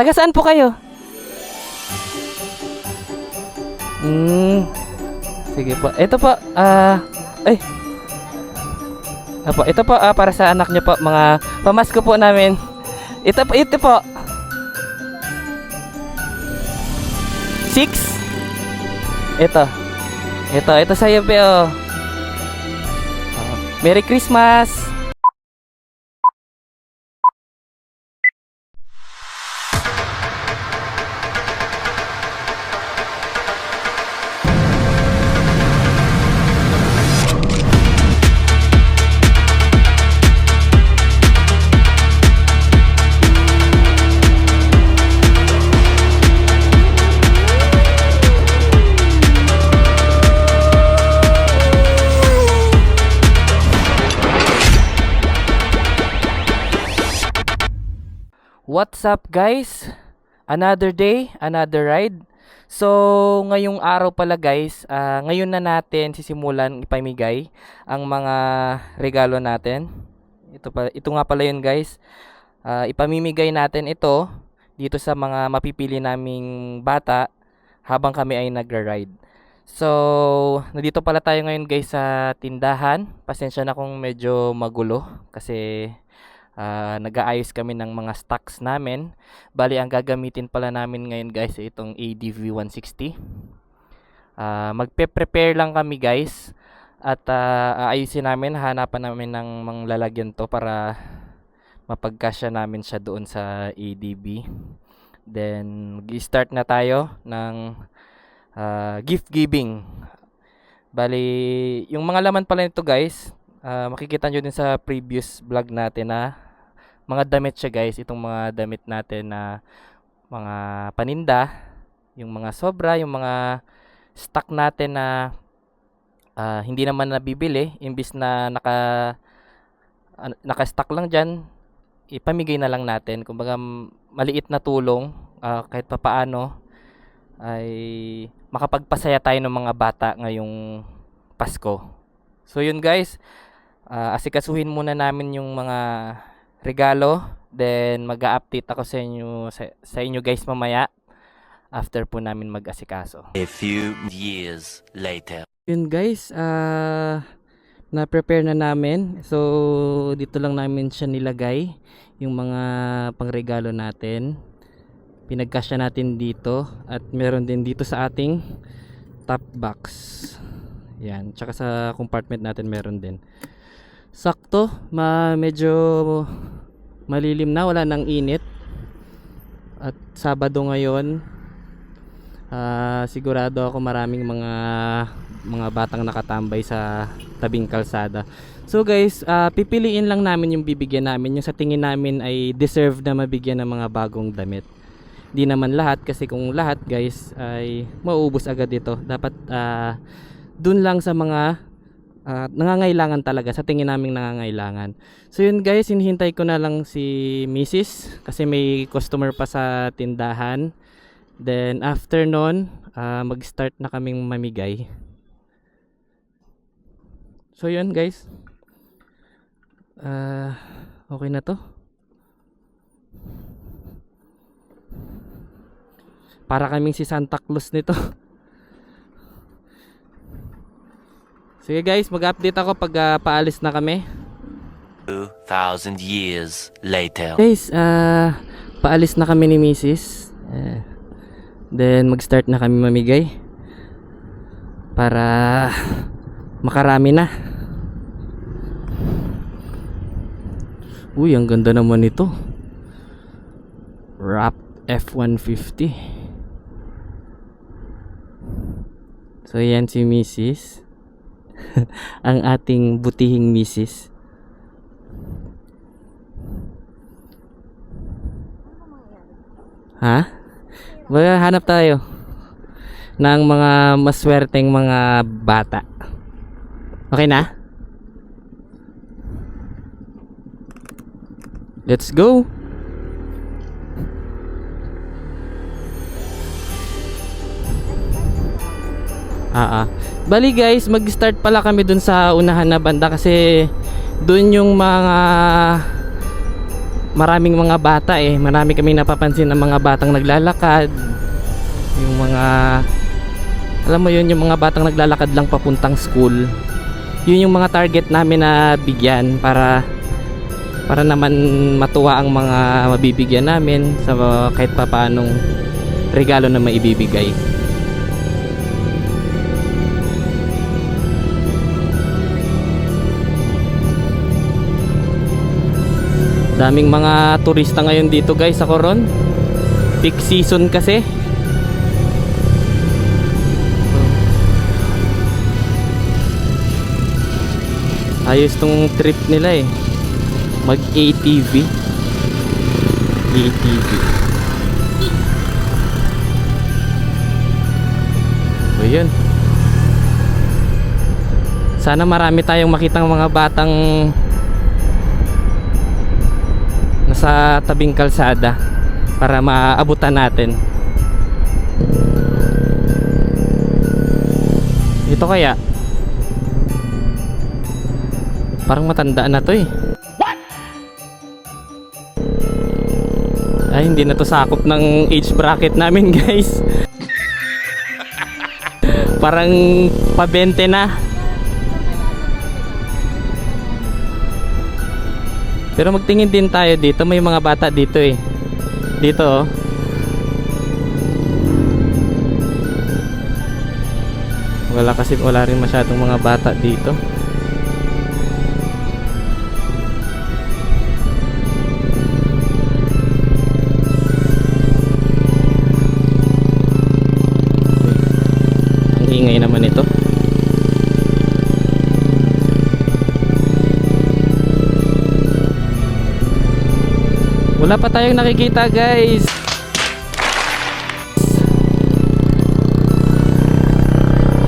Taga saan po kayo? Hmm. Sige po. Ito po, ah, ay. Apo, ito po ah, para sa anak niyo po, mga pamasko po namin. Ito po, ito po. Six. Ito. Ito, ito sa'yo, Beo. Ah, Merry Christmas! What's up guys? Another day, another ride. So, ngayong araw pala guys, ah, ngayon na natin sisimulan ipamigay ang mga regalo natin. Ito, pa, ito nga pala yun guys. Ah, ipamimigay natin ito dito sa mga mapipili naming bata habang kami ay nagra-ride. So, nandito pala tayo ngayon guys sa tindahan. Pasensya na kung medyo magulo kasi ah, nag-aayos kami ng mga stocks namin. Bali, ang gagamitin pala namin ngayon guys ay itong ADV 160. Ah, magpe-prepare lang kami guys at ah, aayusin namin, hanapan namin ng mga lalagyan to para mapagkasya namin siya doon sa ADB. Then, mag-start na tayo ng ah, gift giving. Bali, yung mga laman pala nito guys, ah, makikita nyo din sa previous vlog natin na mga damit siya guys. Itong mga damit natin na mga paninda, yung mga sobra, yung mga stock natin na ah, hindi naman nabibili, imbis na naka an- naka-stock lang dyan, ipamigay na lang natin. Kumbaga maliit na tulong ah, kahit papaano ay makapagpasaya tayo ng mga bata ngayong Pasko. So yun guys, ah, asikasuhin muna namin yung mga regalo. Then mag-update ako sa inyo sa, sa inyo guys mamaya after po namin mag-asikaso. A few years later. Yun guys, ah na-prepare na namin. So dito lang namin siya nilagay yung mga pangregalo natin. Pinagkasya natin dito at meron din dito sa ating top box. Yan, tsaka sa compartment natin meron din. Sakto, ma medyo malilim na, wala nang init. At Sabado ngayon, ah sigurado ako maraming mga mga batang nakatambay sa tabing kalsada. So guys, ah, pipiliin lang namin yung bibigyan namin, yung sa tingin namin ay deserve na mabigyan ng mga bagong damit. Di naman lahat kasi kung lahat guys ay mauubos agad ito. Dapat ah, dun lang sa mga nangangailangan talaga, sa tingin naming nangangailangan. So yun guys, hinihintay ko na lang si Mrs. kasi may customer pa sa tindahan. Then after nun, ah, mag-start na kaming mamigay. So yun guys. Ah, okay na to. Para kaming si Santa Claus nito. Sige guys, mag-update ako pag ah, paalis na kami. 2,000 years later. Guys, ah paalis na kami ni Mrs. Eh, then mag-start na kami mamigay para makarami na. Uy, ang ganda naman nito. Wrap F150. So yan si Mrs. ang ating butihing Mrs. Ha? Baga hanap tayo ng mga maswerteng mga bata. Okay na? Let's go! Ah, ah. Bali guys, mag-start pala kami dun sa unahan na banda kasi dun yung mga maraming mga bata eh. Marami kaming napapansin ng mga batang naglalakad. Yung mga alam mo yun, yung mga batang naglalakad lang papuntang school. Yun yung mga target namin na bigyan para para naman matuwa ang mga mabibigyan namin sa kahit pa paanong regalo na maibibigay. Daming mga turista ngayon dito guys sa Coron. Peak season kasi. Ayos tong trip nila eh. Mag ATV. ATV. So yun. Sana marami tayong makitang mga batang nasa tabing kalsada para maabutan natin. Ito kaya Parang matanda na to eh. Ay, hindi na to sakop ng age bracket namin, guys. Parang pa-20 na. Pero magtingin din tayo dito, may mga bata dito eh. Dito oh. Wala kasi wala rin masyadong mga bata dito. Wala pa tayong nakikita guys.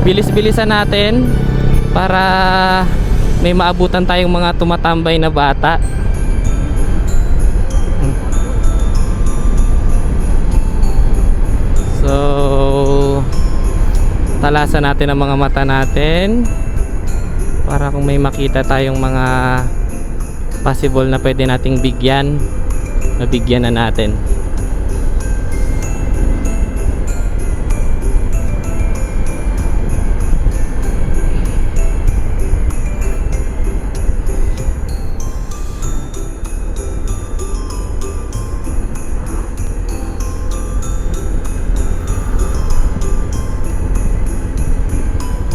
Bilis-bilisan natin para may maabutan tayong mga tumatambay na bata. So, talasan natin ang mga mata natin para kung may makita tayong mga possible na pwede nating bigyan, mabigyan na natin.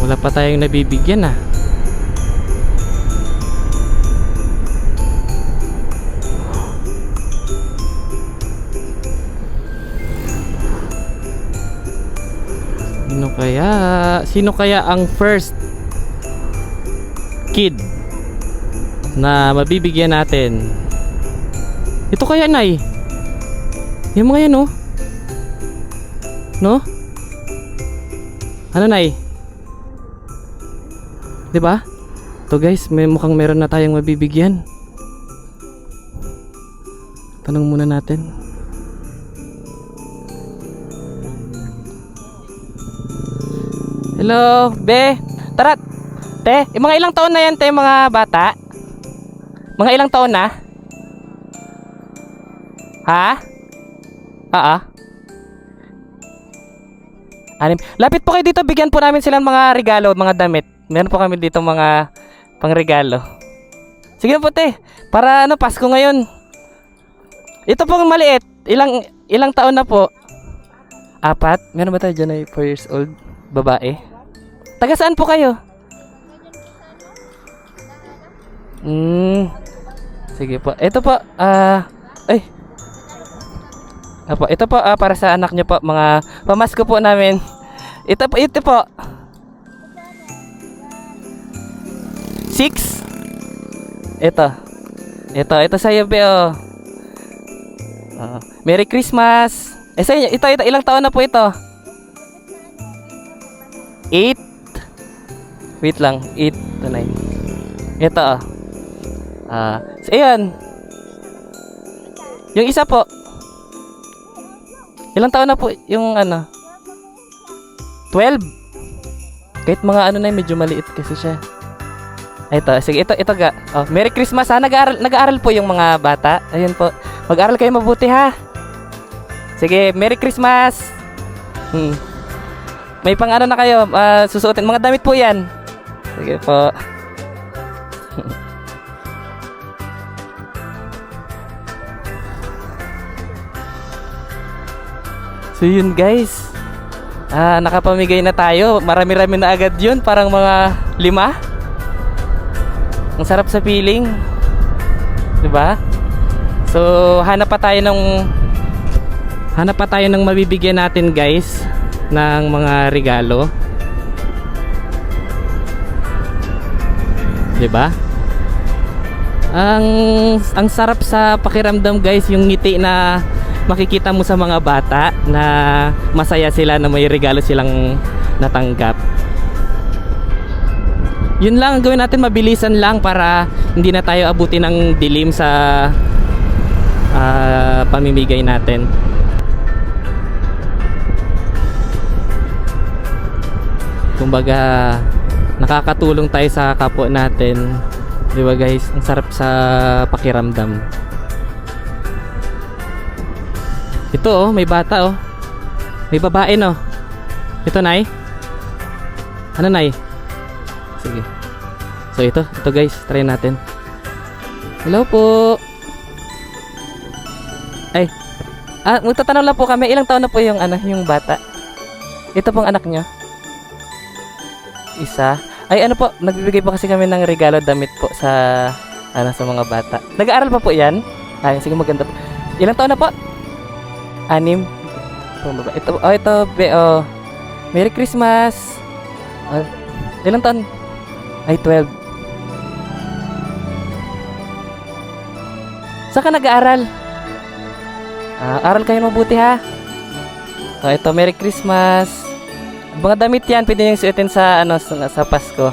Wala pa tayong nabibigyan ah. Kaya? Sino kaya ang first kid na mabibigyan natin? Ito kaya, Nay? Yung mga yan, no? No? Ano, Nay? 'Di ba? To guys, may mukhang meron na tayong mabibigyan. Tanong muna natin. Hello, be. Tara. Te, eh, mga ilang taon na yan, te, mga bata? Mga ilang taon na? Ha? Oo. Anim. Lapit po kayo dito, bigyan po namin sila ng mga regalo, mga damit. Meron po kami dito mga pangregalo. Sige po te, para ano Pasko ngayon. Ito pong maliit, ilang ilang taon na po? Apat? Meron ba tayo dyan ay 4 years old? Babae? Taga saan po kayo? Hmm. Sige po. Ito po, ah, ay. Apo, ito po ah, para sa anak niyo po, mga pamasko po namin. Ito po, ito po. Six. Ito. Ito, ito sa'yo, Beo. Ah, Merry Christmas. Eh, sa inyo, ito, ito, ilang taon na po ito? Wait lang, eight to nine. Ito, ah. Ah, so, ayan. Yung isa po. Ilang taon na po yung ano? 12. Kahit mga ano na medyo maliit kasi siya. Ito, sige, ito, ito ga. Oh, Merry Christmas ha. Nag-aaral, nag-aaral po yung mga bata. Ayun po. Mag-aaral kayo mabuti ha. Sige, Merry Christmas. Hmm. May pang ano na kayo, ah, susuotin. Mga damit po yan. Sige po. so yun guys. Ah, nakapamigay na tayo. Marami-rami na agad yun. Parang mga lima. Ang sarap sa feeling. ba? So, hanap pa tayo ng hanap pa tayo ng mabibigyan natin, guys, ng mga regalo. 'Di ba? Ang ang sarap sa pakiramdam, guys, yung ngiti na makikita mo sa mga bata na masaya sila na may regalo silang natanggap. Yun lang ang gawin natin mabilisan lang para hindi na tayo abutin ng dilim sa ah, pamimigay natin. Kumbaga nakakatulong tayo sa kapwa natin. 'Di ba guys? Ang sarap sa pakiramdam. Ito oh, may bata oh. May babae no. Ito nay. Ano nay? Sige. So ito, ito guys, try natin. Hello po. Ay. Ah, magtatanong lang po kami, ilang taon na po yung ano, yung bata? Ito pong anak nyo? Isa. Ay ano po, nagbibigay po kasi kami ng regalo damit po sa ano sa mga bata. Nag-aaral pa po 'yan? Ay, sige maganda po. Ilang taon na po? Anim. Ito, baba. ito, oh, ito, be, oh. Merry Christmas. Ah, ilang taon? Ay, 12. Saan ka nag-aaral? Ah, aral kayo mabuti ha. Oh, ito, Merry Christmas. Mga damit yan, pwede niyong suotin sa, ano, sa, sa Pasko.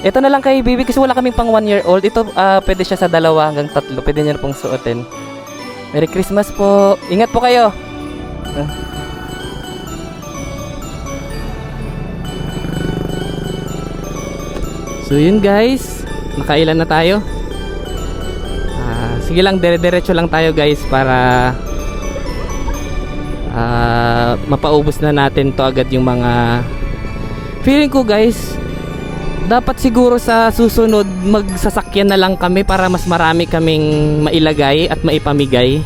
Ito na lang kay baby kasi wala kaming pang 1 year old. Ito, ah, pwede siya sa dalawa hanggang tatlo. Pwede niyo na pong suotin. Merry Christmas po. Ingat po kayo. So yun guys, nakailan na tayo. Ah, sige lang, dire-diretso lang tayo guys para ah, mapaubos na natin to agad yung mga feeling ko guys. Dapat siguro sa susunod magsasakyan na lang kami para mas marami kaming mailagay at maipamigay.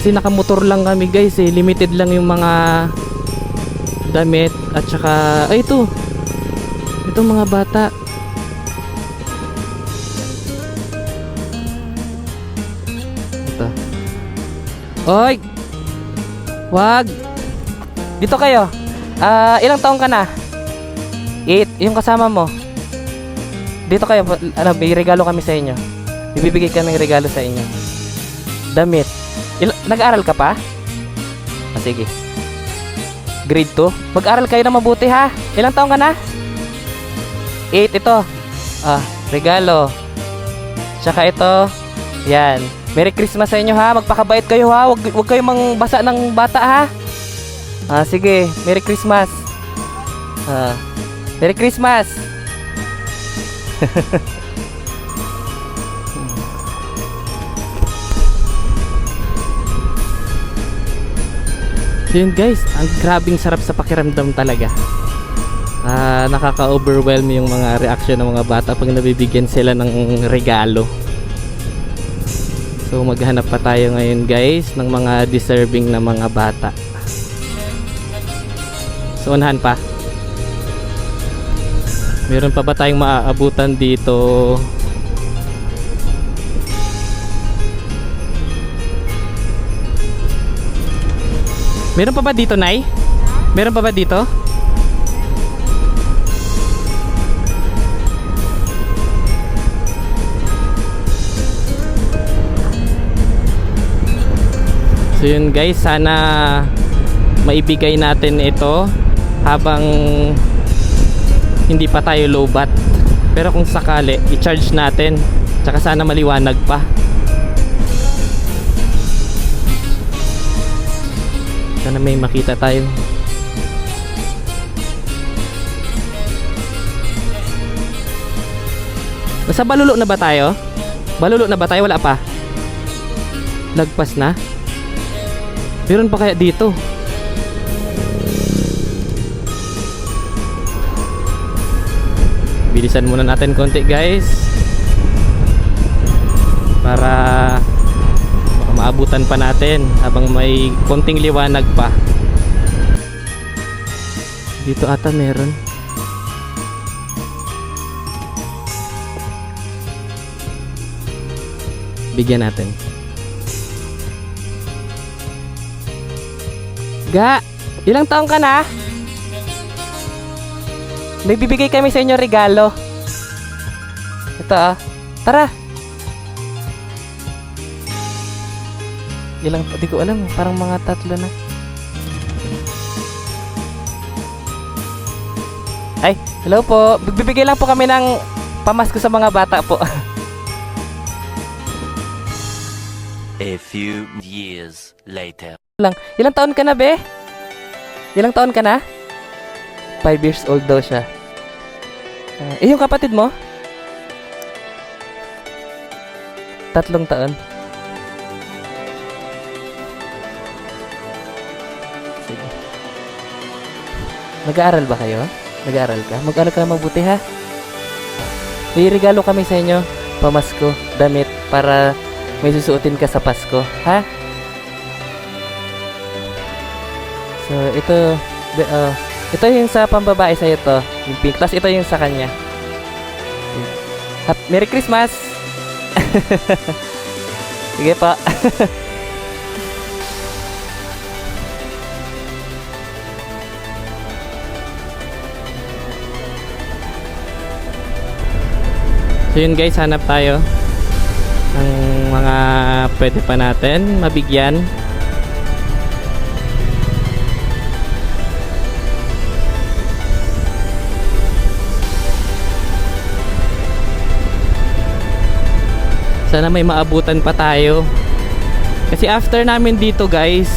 Kasi nakamotor lang kami guys eh. Limited lang yung mga damit at saka ay ito. Ito mga bata. Ito. Oy wag. Dito kayo. Ah ilang taong ka na? 8 yung kasama mo? Dito kayo. Ano may regalo kami sa inyo. Ibibigay ka ng regalo sa inyo. Damit. Il- nag-aaral ka pa? Ah, sige. Grade 2 mag-aral kayo na mabuti ha? Ilang taong ka na? 8 ito. Ah regalo. Tsaka ito. Yan Merry Christmas sa inyo ha? Magpakabait kayo ha? Wag, wag kayong mangbasa ng bata ha? Ah sige. Merry Christmas. Ah Merry Christmas. Yun guys, ang grabing sarap sa pakiramdam talaga. Ah, nakaka-overwhelm yung mga reaction ng mga bata pag nabibigyan sila ng regalo. So maghanap pa tayo ngayon guys ng mga deserving na mga bata. So unahan pa. Meron pa ba tayong maaabutan dito? Meron pa ba dito, Nay? Meron pa ba dito? So yun guys, sana maibigay natin ito habang hindi pa tayo low bat. Pero kung sakali, i-charge natin. Tsaka sana maliwanag pa. Sana may makita tayo. Basta balulo na ba tayo? Balulo na ba tayo? Wala pa. Lagpas na. Meron pa kaya dito? Bilisan muna natin konti guys. Para maabutan pa natin habang may konting liwanag pa. Dito ata meron. Bigyan natin. Ga, ilang taong ka na? May bibigay kami sa inyo regalo. Ito ah. Tara. Ilang, di ko alam. Parang mga tatlo na. Ay, hello po. Bibigay lang po kami ng pamasko sa mga bata po. A few years later. Lang. Ilang taon ka na, be? Ilang taon ka na? Five years old daw siya. Ah, eh, yung kapatid mo? Tatlong taon. Sige. Nag-aaral ba kayo? Nag-aaral ka? Mag-aaral ka na mabuti, ha? May regalo kami sa inyo. Pamasko, damit, para may susuotin ka sa Pasko, ha? So, ito, be- uh, ito yung sa pambabae sa'yo to, yung pink. Tapos ito yung sa kanya. Hap- Merry Christmas! Sige pa. so yun guys, hanap tayo ng mga pwede pa natin mabigyan. Sana may maabutan pa tayo. Kasi after namin dito guys,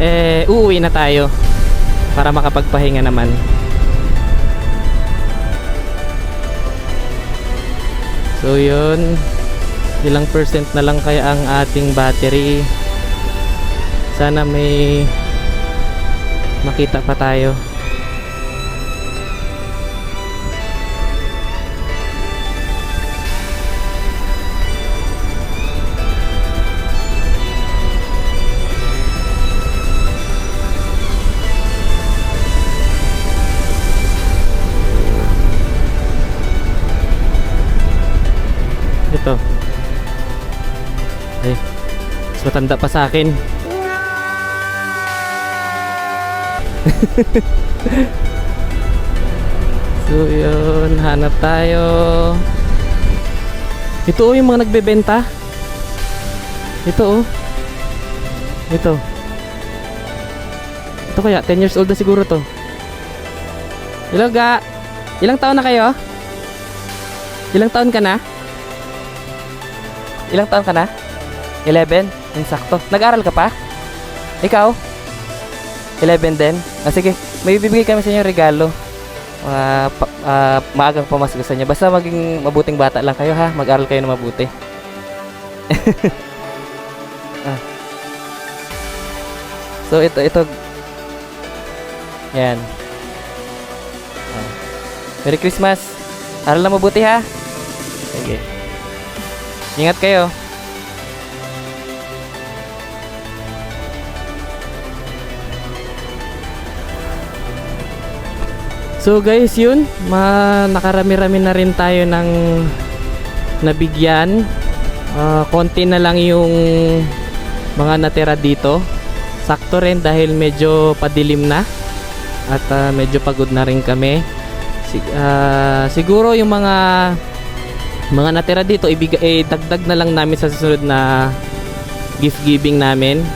eh, uuwi na tayo. Para makapagpahinga naman. So yun, ilang percent na lang kaya ang ating battery. Sana may makita pa tayo. Ito. Ay, mas matanda pa sa akin. so yun, hanap tayo. Ito oh, yung mga nagbebenta. Ito oh. Ito. Ito kaya, 10 years old na siguro to. Hello ga. Ilang taon na kayo? Ilang taon ka na? Ilang taon ka na? 11? Yung. Nag-aral ka pa? Ikaw? 11 din? Ah, sige, may bibigay kami sa inyo regalo. Ah, pa, ah, maagang pamasko sa inyo. Basta maging mabuting bata lang kayo ha. Mag-aral kayo na mabuti. ah. So ito, ito. Yan. Ah. Merry Christmas. Aral na mabuti ha. Sige. Ingat kayo. So guys, yun, ma nakarami-rami na rin tayo ng nabigyan. Ah, konti na lang yung mga natira dito. Sakto rin dahil medyo padilim na at ah, medyo pagod na rin kami. Sig- ah, siguro yung mga mga natira dito ibigay eh, dagdag na lang namin sa susunod na gift giving namin.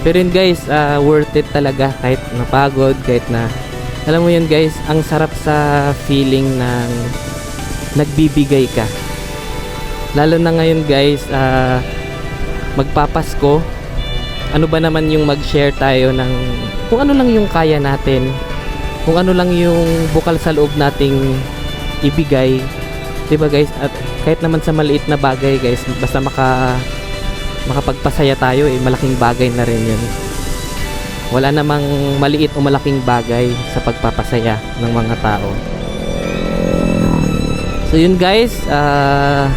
Pero yun guys, ah, worth it talaga kahit napagod, kahit na alam mo yun guys, ang sarap sa feeling ng nagbibigay ka. Lalo na ngayon guys, ah, magpapasko. Ano ba naman yung mag-share tayo ng kung ano lang yung kaya natin. Kung ano lang yung bukal sa loob nating ibigay 'Di ba guys? At kahit naman sa maliit na bagay guys, basta maka makapagpasaya tayo eh, malaking bagay na rin 'yun. Wala namang maliit o malaking bagay sa pagpapasaya ng mga tao. So yun guys, ah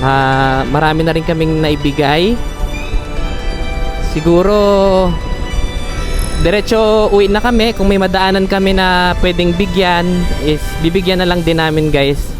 na marami na rin kaming naibigay. Siguro diretso uwi na kami. Kung may madaanan kami na pwedeng bigyan is bibigyan na lang din namin guys